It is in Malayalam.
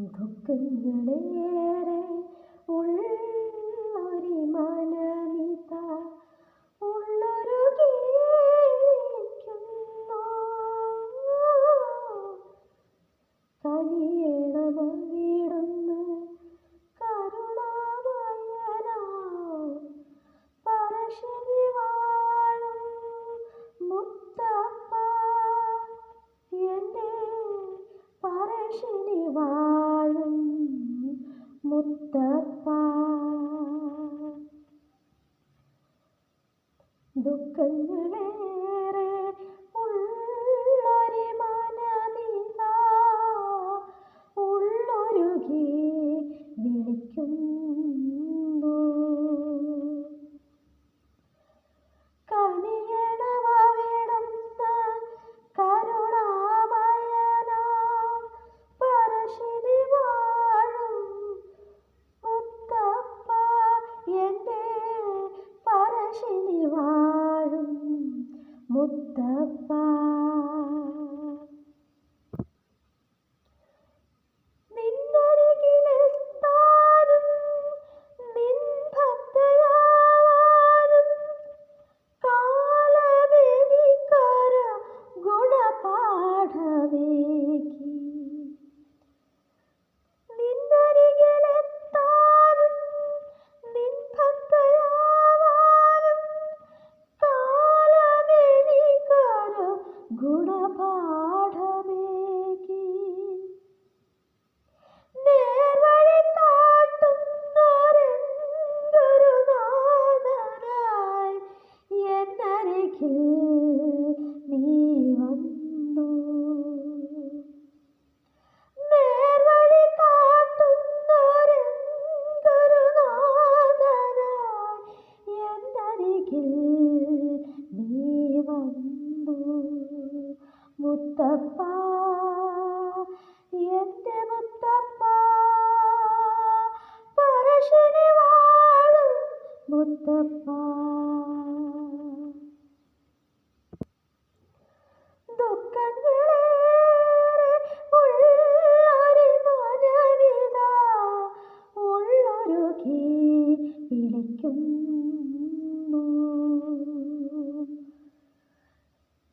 ദുഃഖങ്ങളേറെ ഉള്ളൊരു മനമിത. ഉള്ളൊരു വിളിക്കുന്നു കനിയണമവിടുന്ന് കരുണാമയനാ. വാഴും മുത്തപ്പ. पा दुखणे മുത്തപ്പ എന്നരികിൽ നീ വന്നു. നേർവഴി കാട്ടുന്നൊരെന്തൊരുനാഥനായി എന്നരികിൽ നീ വന്നു. മുത്തപ്പ എന്റെ മുത്തപ്പ പറശ്ശിനി വാഴും മുത്തപ്പ.